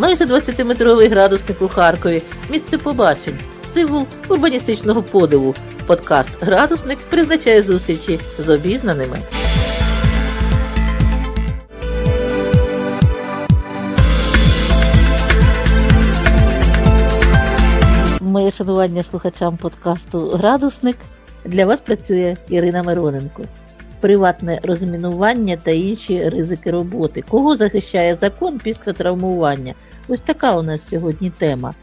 Майже 20-метровий градусник у Харкові, місце побачень, символ урбаністичного подиву. Подкаст Градусник призначає зустрічі з обізнаними. Моє шанування слухачам подкасту Градусник для вас працює Ірина Мироненко. Приватне розмінування та інші ризики роботи. Кого захищає закон після травмування? Ось така у нас сьогодні тема.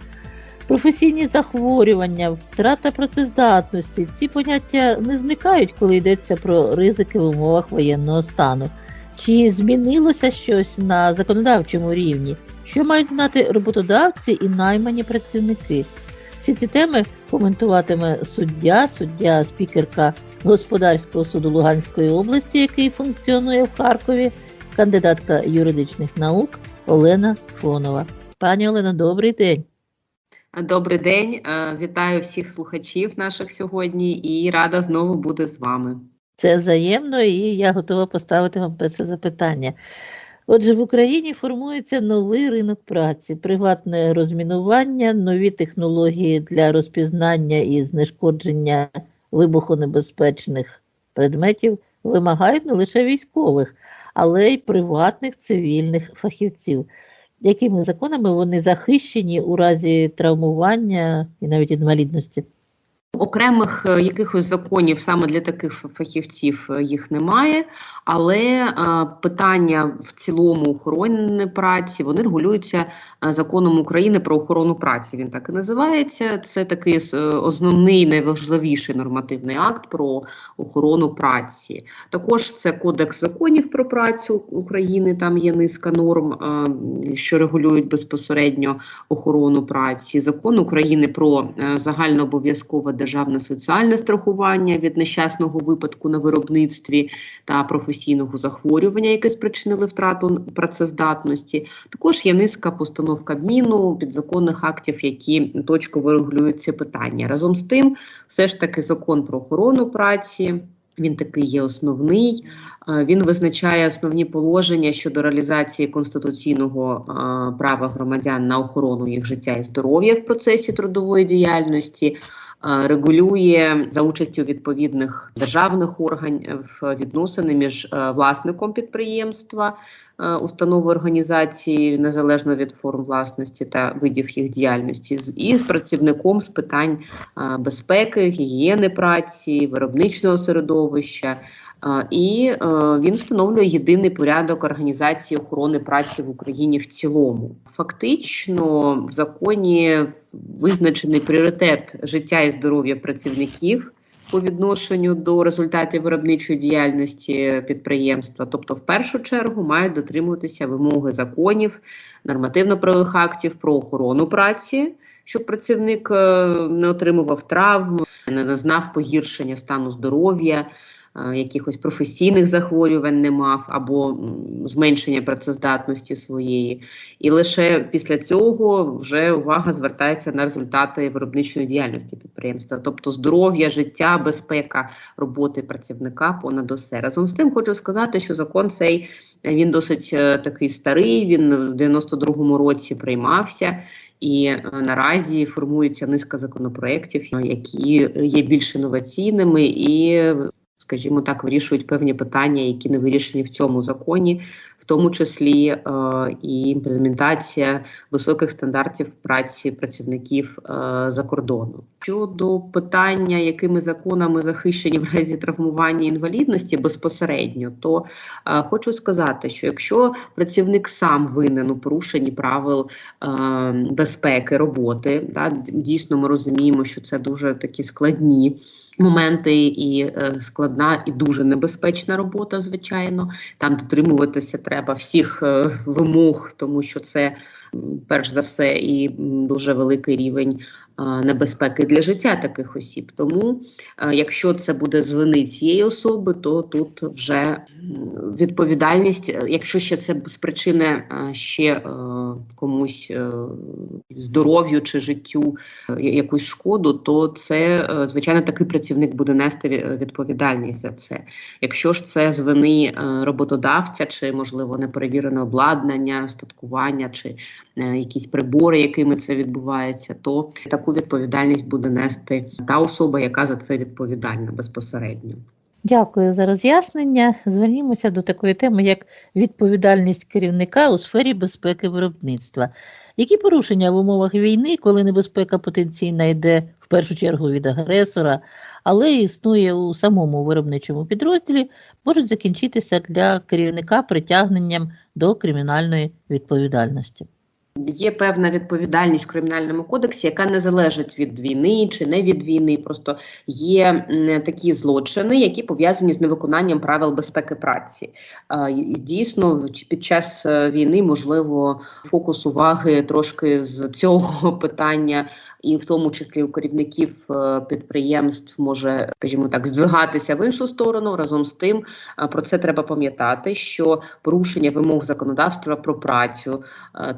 Професійні захворювання, втрата працездатності. Ці поняття не зникають, коли йдеться про ризики в умовах воєнного стану. Чи змінилося щось на законодавчому рівні? Що мають знати роботодавці і наймані працівники? Всі ці теми коментуватиме суддя, суддя, спікерка господарського суду Луганської області, який функціонує в Харкові, кандидатка юридичних наук Олена Фонова. Пані Олена, добрий день. Добрий день, вітаю всіх слухачів наших сьогодні і рада знову бути з вами. Це взаємно, і я готова поставити вам перше запитання. Отже, в Україні формується новий ринок праці, приватне розмінування, нові технології для розпізнання і знешкодження вибухонебезпечних предметів вимагають не лише військових, але й приватних цивільних фахівців. Якими законами вони захищені у разі травмування і навіть інвалідності? Окремих е, якихось законів саме для таких фахівців е, їх немає, але е, питання в цілому охорони праці вони регулюються законом України про охорону праці. Він так і називається. Це такий основний найважливіший нормативний акт про охорону праці. Також це Кодекс законів про працю України. Там є низка норм, що регулюють безпосередньо охорону праці. Закон України про загальнообов'язкове державне соціальне страхування від нещасного випадку на виробництві та професійного захворювання, яке спричинили втрату працездатності. Також є низка постанов Кабміну, підзаконних актів, які точково регулюють ці питання. Разом з тим, все ж таки, закон про охорону праці. Він такий є основний. Він визначає основні положення щодо реалізації конституційного права громадян на охорону їх життя і здоров'я в процесі трудової діяльності, регулює за участю відповідних державних органів відносини між е, власником підприємства, е, установи організації незалежно від форм власності та видів їх діяльності, і працівником з питань е, безпеки, гігієни праці, виробничного середовища. І е, він встановлює єдиний порядок організації охорони праці в Україні в цілому. Фактично, в законі визначений пріоритет життя і здоров'я працівників по відношенню до результатів виробничої діяльності підприємства. Тобто, в першу чергу мають дотримуватися вимоги законів, нормативно-правових актів про охорону праці, щоб працівник е, не отримував травм, не зазнав погіршення стану здоров'я. Е, Якихось професійних захворювань не мав або зменшення працездатності своєї, і лише після цього вже увага звертається на результати виробничої діяльності підприємства, тобто здоров'я, життя, безпека роботи працівника понад усе. Разом з тим хочу сказати, що закон цей е, він досить е, такий старий. Він в 92-му році приймався. І наразі формується низка законопроєктів, які є більш інноваційними і, скажімо так, вирішують певні питання, які не вирішені в цьому законі, в тому числі е, і імплементація високих стандартів праці працівників е, за кордону. Щодо питання, якими законами захищені в разі травмування інвалідності безпосередньо, то е, хочу сказати, що якщо працівник сам винен у порушенні правил е, безпеки роботи, да, дійсно ми розуміємо, що це дуже такі складні. Моменти і е, складна і дуже небезпечна робота, звичайно. Там дотримуватися треба всіх е, вимог, тому що це перш за все і дуже великий рівень небезпеки для життя таких осіб. Тому, якщо це буде з вини цієї особи, то тут вже відповідальність, е, якщо ще це спричине ще е, комусь е, здоров'ю чи життю якусь шкоду, то це звичайно такий працівник буде нести відповідальність за це. Якщо ж це з вини е, роботодавця, чи можливо неперевірене обладнання, остаткування, чи якісь прибори, якими це відбувається, то таку відповідальність буде нести та особа, яка за це відповідальна безпосередньо. Дякую за роз'яснення. Звернімося до такої теми, як відповідальність керівника у сфері безпеки виробництва. Які порушення в умовах війни, коли небезпека потенційна йде в першу чергу від агресора, але існує у самому виробничому підрозділі, можуть закінчитися для керівника притягненням до кримінальної відповідальності? Є певна відповідальність в кримінальному кодексі, яка не залежить від війни чи не від війни. Просто є такі злочини, які пов'язані з невиконанням правил безпеки праці. Дійсно, під час е, війни можливо фокус уваги трошки з цього питання, і в тому числі у керівників е, підприємств може, скажімо так, здвигатися в іншу сторону. Разом з тим, е, про це треба пам'ятати, що порушення вимог законодавства про працю е,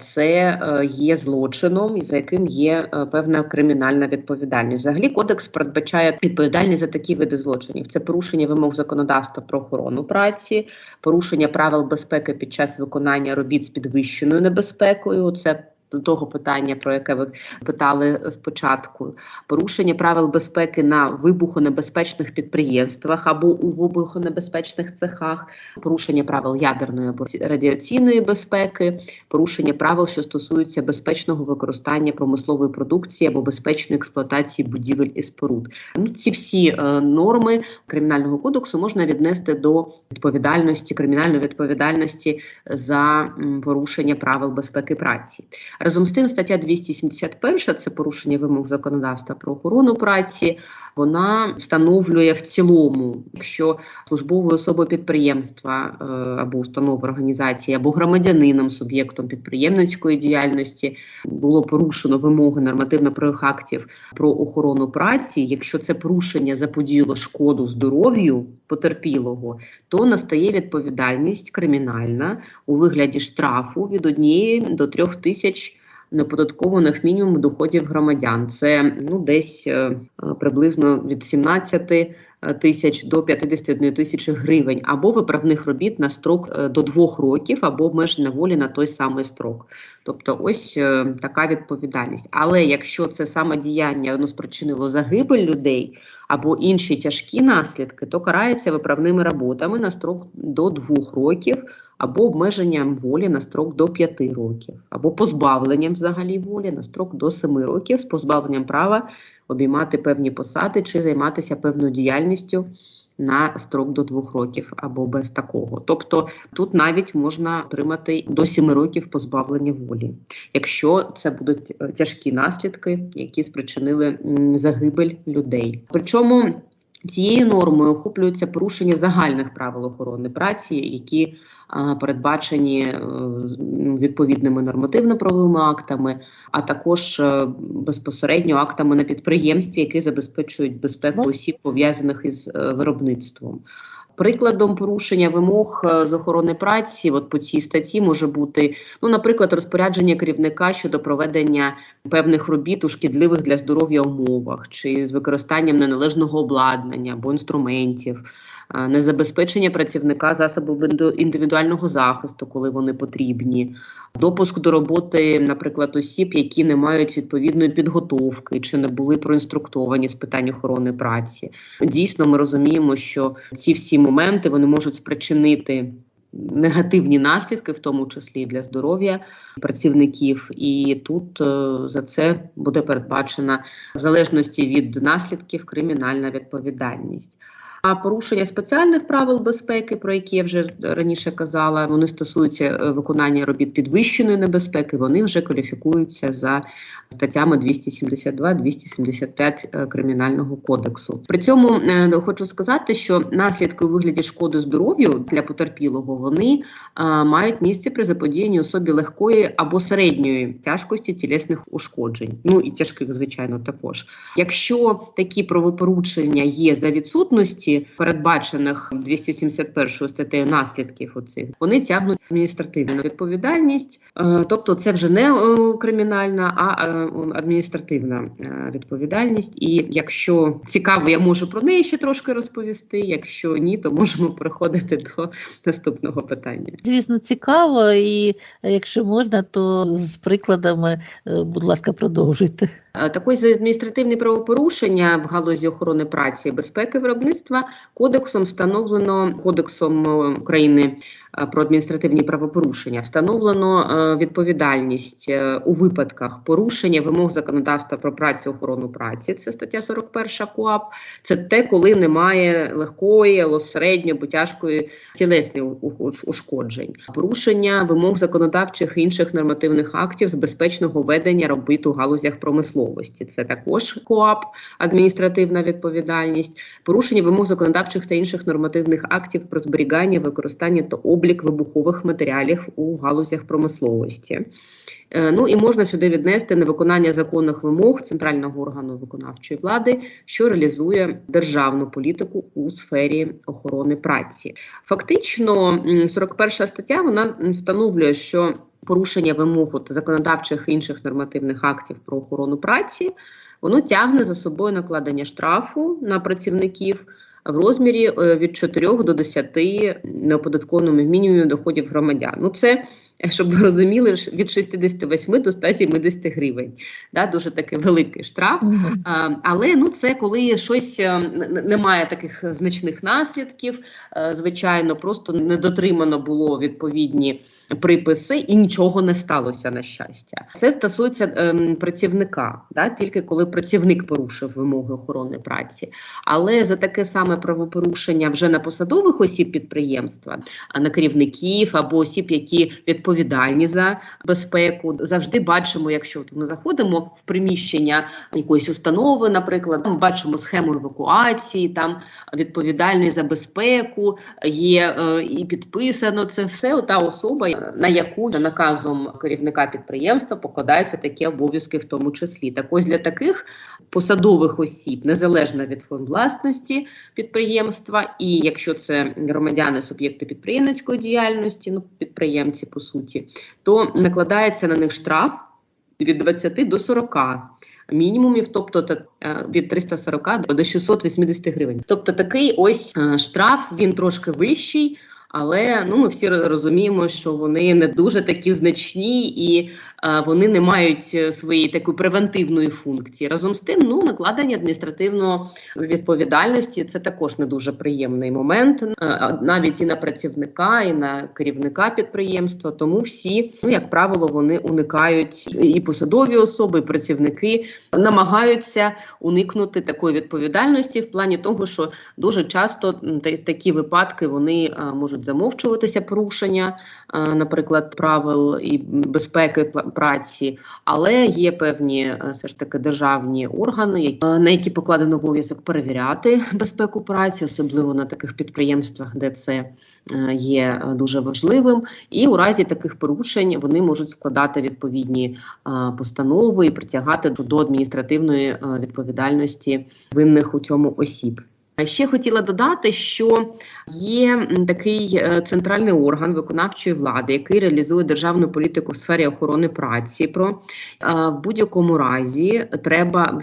е, є злочином, і за яким є е, певна кримінальна відповідальність. Взагалі, кодекс передбачає відповідальність за такі види злочинів: це порушення вимог законодавства про охорону праці, порушення правил безпеки під час виконання робіт з підвищеною небезпекою. Це до того питання, про яке ви питали спочатку, порушення правил безпеки на вибухонебезпечних підприємствах або у вибухонебезпечних цехах, порушення правил ядерної або радіаційної безпеки, порушення правил, що стосуються безпечного використання промислової продукції або безпечної експлуатації будівель і споруд. Ну, ці всі е, норми кримінального кодексу можна віднести до відповідальності, кримінальної відповідальності за порушення правил безпеки праці. Разом з тим, стаття 271 – це порушення вимог законодавства про охорону праці. Вона встановлює в цілому, якщо службовою особою підприємства е, або установи організації, або громадянином, суб'єктом підприємницької діяльності було порушено вимоги нормативно-правових актів про охорону праці. Якщо це порушення заподіяло шкоду здоров'ю потерпілого, то настає відповідальність кримінальна у вигляді штрафу від однієї до трьох тисяч неподаткованих мінімум доходів громадян. Це ну десь е, приблизно від 17 е, тисяч до 51 тисячі гривень, або виправних робіт на строк е, до двох років, або обмеження волі на той самий строк. Тобто, ось така відповідальність. Але якщо це саме діяння воно спричинило загибель людей або інші тяжкі наслідки, то карається виправними роботами на строк до двох років або обмеженням волі на строк до 5 років, або позбавленням взагалі волі на строк до 7 років з позбавленням права обіймати певні посади чи займатися певною діяльністю на строк до 2 років або без такого. Тобто тут навіть можна отримати до 7 років позбавлення волі, якщо це будуть е, тяжкі наслідки, які спричинили загибель людей. Причому Цією нормою охоплюються порушення загальних правил охорони праці, які передбачені е, ну, відповідними нормативно-правовими актами, а також е, безпосередньо актами на підприємстві, які забезпечують безпеку Ну. осіб, пов'язаних із е, виробництвом. Прикладом порушення вимог е, з охорони праці, от по цій статті може бути, ну, наприклад, розпорядження керівника щодо проведення певних робіт у шкідливих для здоров'я умовах, чи з використанням неналежного обладнання або інструментів, незабезпечення працівника засобів індивідуального захисту, коли вони потрібні, допуск до роботи, наприклад, осіб, які не мають відповідної підготовки чи не були проінструктовані з питань охорони праці. Дійсно, ми розуміємо, що ці всі моменти вони можуть спричинити. Негативні наслідки, в тому числі для здоров'я працівників, і тут е, за це буде передбачена в залежності від наслідків кримінальна відповідальність. А порушення спеціальних правил безпеки, про які я вже раніше казала, вони стосуються е, виконання робіт підвищеної небезпеки. Вони вже кваліфікуються за статтями 272-275 е, кримінального кодексу. При цьому е, хочу сказати, що наслідки у вигляді шкоди здоров'ю для потерпілого вони мають місце при заподіянні особі легкої або середньої тяжкості тілесних ушкоджень. Ну і тяжких, звичайно, також. Якщо такі правопорушення є за відсутності передбачених 271 статтею наслідків оцих, вони тягнуть адміністративну відповідальність, Е, тобто це вже не е, кримінальна, а е, адміністративна відповідальність. І якщо цікаво, я можу про неї ще трошки розповісти. Якщо ні, то можемо переходити до наступного питання. Звісно, цікаво, і якщо можна, то з прикладами, будь ласка, продовжуйте. Е, Також за адміністративні правопорушення в галузі охорони праці і безпеки виробництва кодексом встановлено кодексом е, України про адміністративні правопорушення. Встановлено е, відповідальність е, у випадках порушення вимог законодавства про працю охорону праці. Це стаття 41 КУАП. Це те, коли немає легкої, середньої або тяжкої тілесних ушкоджень, порушення вимог законодавчих і інших нормативних актів з безпечного ведення робіт у галузях промисловості. Це також КОАП, адміністративна відповідальність, порушення вимог законодавчих та інших нормативних актів про зберігання, використання та облік вибухових матеріалів у галузях промисловості. Е, Ну і можна сюди віднести невиконання законних вимог центрального органу виконавчої влади, що реалізує державну політику у сфері охорони праці. Фактично, м, 41 стаття вона встановлює, що порушення вимог от законодавчих і інших нормативних актів про охорону праці воно тягне за собою накладення штрафу на працівників в розмірі е, від 4 до 10 неоподаткованих мінімумів доходів громадян. Ну це щоб ви розуміли, від 68 до 170 гривень. Да, дуже такий великий штраф. Мгм. А, Але ну це коли щось е, немає таких значних наслідків. е, Звичайно, просто не дотримано було відповідні приписи, і нічого не сталося на щастя. Це стосується ем, працівника, да, тільки коли працівник порушив вимоги охорони праці. Але за таке саме правопорушення вже на посадових осіб підприємства, а на керівників або осіб, які відповідальні за безпеку, завжди бачимо, якщо ми заходимо в приміщення якоїсь установи, наприклад, ми бачимо схему евакуації, там відповідальний за безпеку, є е, і підписано це все. Та особа, на яку за наказом керівника підприємства покладаються такі обов'язки, в тому числі. Так ось для таких посадових осіб, незалежно від форм власності підприємства, і якщо це громадяни суб'єкти підприємницької діяльності, ну підприємці по суті, то накладається на них штраф від 20 до 40 мінімумів, тобто е, від 340 до 680 гривень. Тобто такий ось е, штраф він трошки вищий. Але ну ми всі розуміємо, що вони не дуже такі значні і е, вони не мають е, своєї такої превентивної функції. Разом з тим, ну накладення адміністративної відповідальності це також не дуже приємний момент, е, навіть і на працівника, і на керівника підприємства. Тому всі, ну як правило, вони уникають і посадові особи, і працівники намагаються уникнути такої відповідальності в плані того, що дуже часто такі випадки вони а, можуть замовчуватися порушення, наприклад, правил і безпеки праці, але є певні е, все ж таки державні органи, е, на які покладено обов'язок перевіряти безпеку праці, особливо на таких підприємствах, де це е, є е, дуже важливим. І у разі таких порушень вони можуть складати відповідні постанови і притягати до адміністративної відповідальності винних у цьому осіб. Ще хотіла додати, що є такий е, центральний орган виконавчої влади, який реалізує державну політику в сфері охорони праці. Про е, в будь-якому разі треба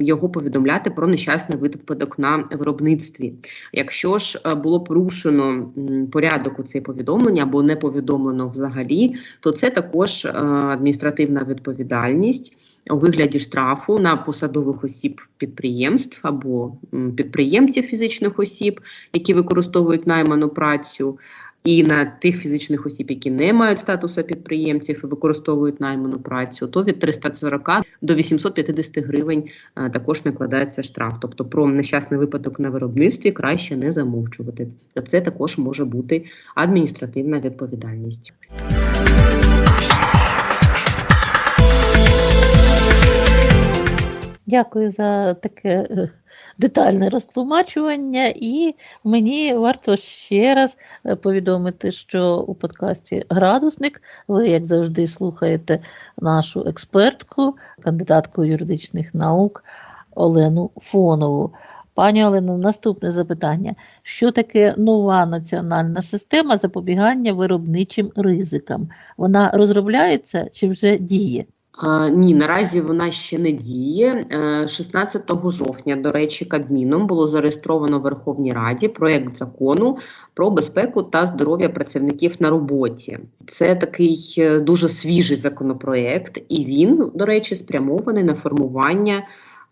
його повідомляти про нещасний випадок на виробництві. Якщо ж е, було порушено порядок у це повідомлення або не повідомлено взагалі, то це також адміністративна відповідальність у вигляді штрафу на посадових осіб підприємств або підприємців фізичних осіб, які використовують найману працю. і на тих фізичних осіб, які не мають статусу підприємців і використовують найману працю, то від 340 до 850 гривень е, також накладається штраф. Тобто про нещасний випадок на виробництві краще не замовчувати. За це також може бути адміністративна відповідальність. Дякую за таке е, детальне розтлумачування, і мені варто ще раз е, повідомити, що у подкасті Градусник ви, як завжди, слухаєте нашу експертку, кандидатку юридичних наук Олену Фонову. Пані Олено, наступне запитання: що таке нова національна система запобігання виробничим ризикам? Вона розробляється чи вже діє? Ні, наразі вона ще не діє. Е, 16 жовтня, до речі, Кабміном було зареєстровано в Верховній Раді проект закону про безпеку та здоров'я працівників на роботі. Це такий е, дуже свіжий законопроект, і він, до речі, спрямований на формування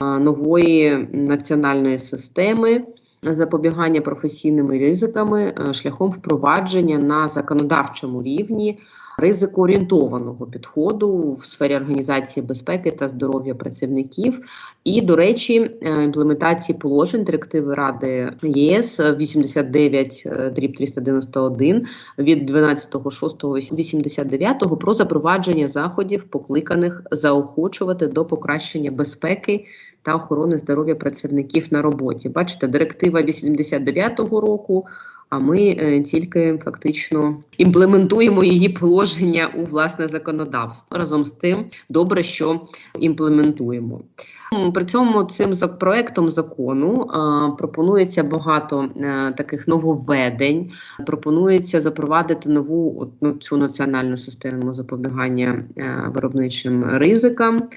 е, нової національної системи. Запобігання професійними ризиками е, шляхом впровадження на законодавчому рівні ризикоорієнтованого підходу в сфері організації безпеки та здоров'я працівників, і, до речі, е, імплементації положень директиви Ради ЄС 89 е, дріб 391 від 12.06.89 про запровадження заходів, покликаних заохочувати до покращення безпеки та охорони здоров'я працівників на роботі. Бачите, директива 89-го року. А ми е, тільки фактично імплементуємо її положення у власне законодавство. Разом з тим, добре, що імплементуємо. При цьому цим проектом закону пропонується багато е, таких нововведень. Пропонується запровадити нову ну, цю національну систему запобігання е, виробничим ризикам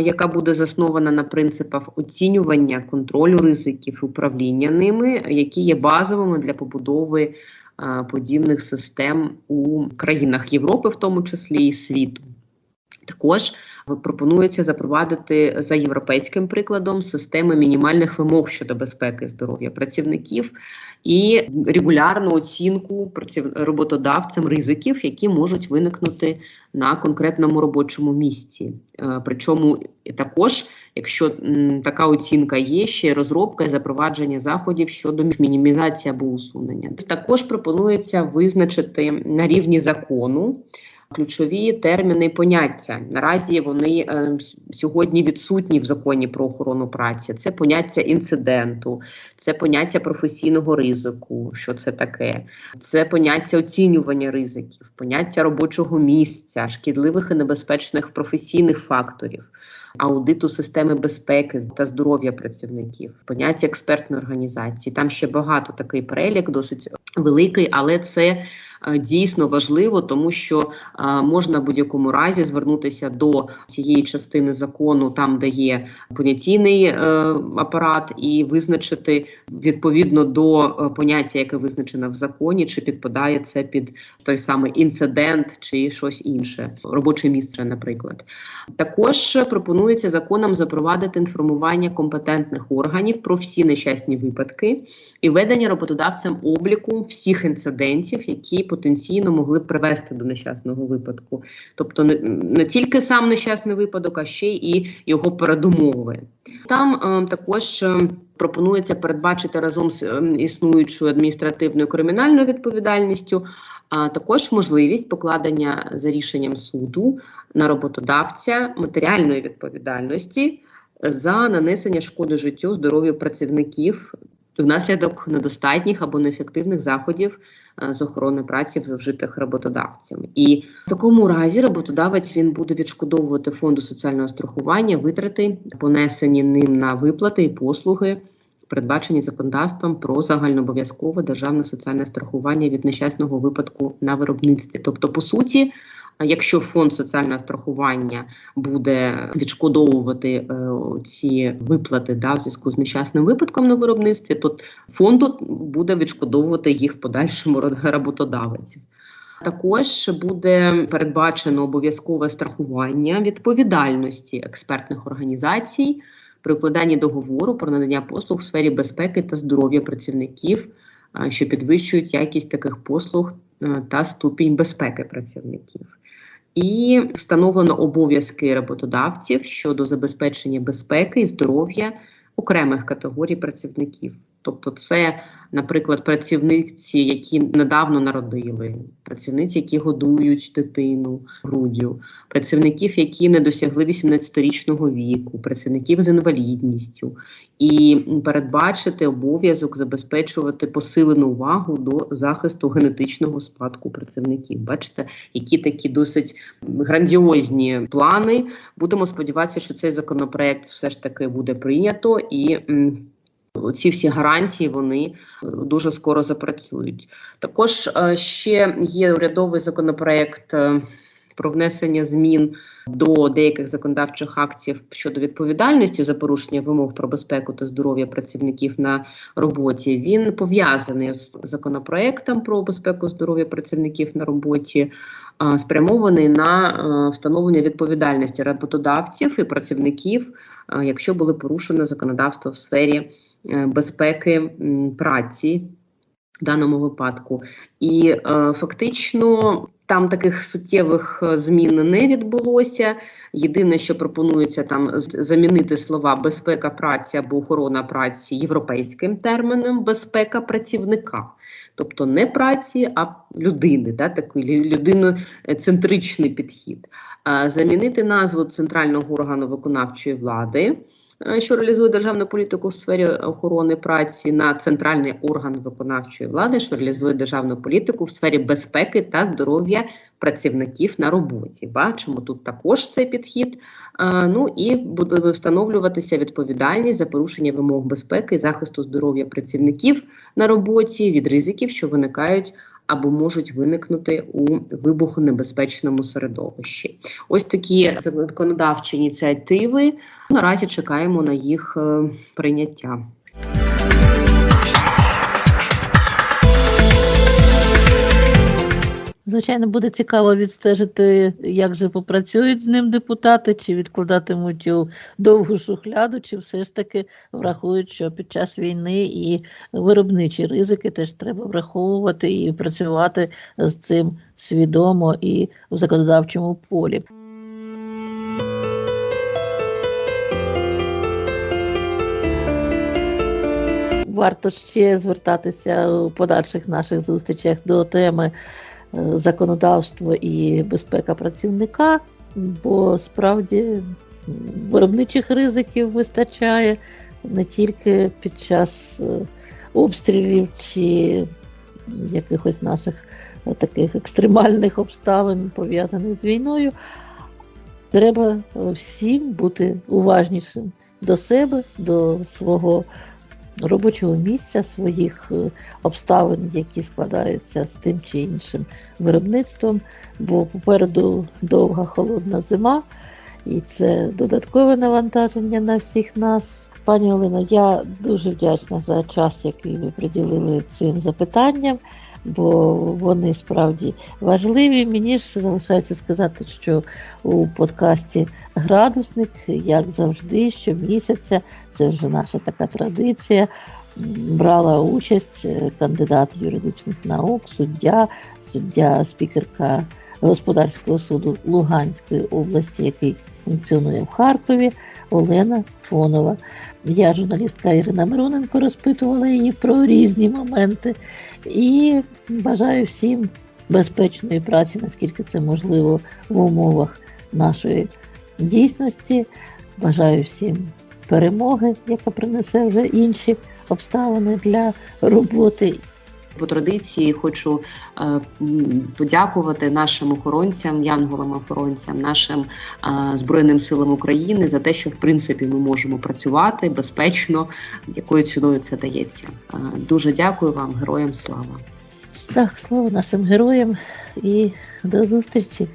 яка буде заснована на принципах оцінювання контролю ризиків, управління ними, які є базовими для побудови подібних систем у країнах Європи, в тому числі і світу. Також пропонується запровадити за європейським прикладом системи мінімальних вимог щодо безпеки здоров'я працівників і регулярну оцінку праців... роботодавцям ризиків, які можуть виникнути на конкретному робочому місці. Е, Причому також, якщо така оцінка є, ще розробка і запровадження заходів щодо мінімізації або усунення. Також пропонується визначити на рівні закону. Ключові терміни і поняття наразі вони е, сьогодні відсутні в законі про охорону праці. Це поняття інциденту, це поняття професійного ризику. Що це таке? Це поняття оцінювання ризиків, поняття робочого місця, шкідливих і небезпечних професійних факторів, аудиту системи безпеки та здоров'я працівників, поняття експертної організації. Там ще багато такий перелік, досить великий, але це дійсно важливо, тому що е, можна в будь-якому разі звернутися до цієї частини закону, там де є понятійний е, апарат, і визначити відповідно до е, поняття, яке визначено в законі, чи підпадає це під той самий інцидент чи щось інше, робоче місце, наприклад. Також пропонується законом запровадити інформування компетентних органів про всі нещасні випадки і ведення роботодавцем обліку всіх інцидентів, які потенційно могли б привести до нещасного випадку. Тобто не, не тільки сам нещасний випадок, а ще і його передумови. Там е, також е, пропонується передбачити разом з е, існуючою адміністративною кримінальною відповідальністю. А також можливість покладення за рішенням суду на роботодавця матеріальної відповідальності за нанесення шкоди життю, здоров'ю працівників внаслідок недостатніх або неефективних заходів з охорони праці, вжитих роботодавцем. І в такому разі роботодавець він буде відшкодовувати фонду соціального страхування витрати, понесені ним на виплати і послуги. Передбачені законодавством про загальнообов'язкове державне соціальне страхування від нещасного випадку на виробництві. Тобто, по суті, якщо фонд соціального страхування буде відшкодовувати е, ці виплати да, в зв'язку з нещасним випадком на виробництві, то фонду буде відшкодовувати їх в подальшому роботодавець. Також буде передбачено обов'язкове страхування відповідальності експертних організацій при укладанні договору про надання послуг в сфері безпеки та здоров'я працівників що підвищують якість таких послуг е, та ступінь безпеки працівників. І встановлено обов'язки роботодавців щодо забезпечення безпеки і здоров'я окремих категорій працівників. Тобто, це, наприклад, працівниці, які недавно народили, працівниці, які годують дитину груддю, працівників, які не досягли 18-річного віку, працівників з інвалідністю, і передбачити обов'язок забезпечувати посилену увагу до захисту генетичного спадку працівників. Бачите, які такі досить грандіозні плани. Будемо сподіватися, що цей законопроект все ж таки буде прийнято і. Ці всі гарантії вони е, дуже скоро запрацюють. Також е, ще є урядовий законопроект е, про внесення змін до деяких законодавчих актів щодо відповідальності за порушення вимог про безпеку та здоров'я працівників на роботі. Він пов'язаний з законопроектом про безпеку здоров'я працівників на роботі, спрямований на е, встановлення відповідальності роботодавців і працівників, е, якщо були порушено законодавство в сфері е, безпеки праці в даному випадку. І е, фактично там таких суттєвих е, змін не відбулося. Єдине, що пропонується там замінити слова безпека праці або охорона праці європейським терміном безпека працівника. Тобто не праці, а людини, да, такий лю- людиноцентричний підхід. А замінити назву центрального органу виконавчої влади е, що реалізує державну політику в сфері охорони праці на центральний орган виконавчої влади, що реалізує державну політику в сфері безпеки та здоров'я працівників на роботі. Бачимо тут також цей підхід. Е, Ну і буде встановлюватися відповідальність за порушення вимог безпеки і захисту здоров'я працівників на роботі від ризиків, що виникають або можуть виникнути у вибухонебезпечному середовищі. Ось такі законодавчі ініціативи. Наразі чекаємо на їх е, прийняття. Звичайно, буде цікаво відстежити, як же попрацюють з ним депутати, чи відкладатимуть у довгу шухляду, чи все ж таки врахують, що під час війни і виробничі ризики теж треба враховувати і працювати з цим свідомо і в законодавчому полі. Варто ще звертатися у подальших наших зустрічах до теми законодавство і безпека працівника, бо справді виробничих ризиків вистачає не тільки під час е, обстрілів чи якихось наших е, таких екстремальних обставин, пов'язаних з війною. Треба е, всім бути уважнішим до себе, до свого робочого місця, своїх е, обставин, які складаються з тим чи іншим виробництвом, бо попереду довга холодна зима, і це додаткове навантаження на всіх нас. Пані Олено, я дуже вдячна за час, який ви приділили цим запитанням, бо вони справді важливі. Мені ж залишається сказати, що у подкасті Градусник, як завжди, щомісяця, це вже наша така традиція. Брала участь е, кандидат юридичних наук, суддя, суддя, спікерка господарського суду Луганської області, який функціонує в Харкові, Олена Фонова. Я, журналістка Ірина Мироненко, розпитувала її про різні моменти і бажаю всім безпечної праці, наскільки це можливо в умовах нашої дійсності. Бажаю всім перемоги, яка принесе вже інші обставини для роботи. По традиції хочу е, подякувати нашим охоронцям, янголам-охоронцям, нашим е, Збройним силам України за те, що в принципі ми можемо працювати безпечно, якою ціною це дається. Е, дуже дякую вам, героям слава! Так, слава нашим героям і до зустрічі.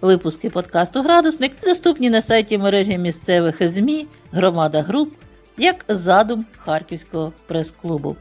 Випуски подкасту Градусник доступні на сайті мережі місцевих ЗМІ Громада Груп як задум Харківського прес-клубу.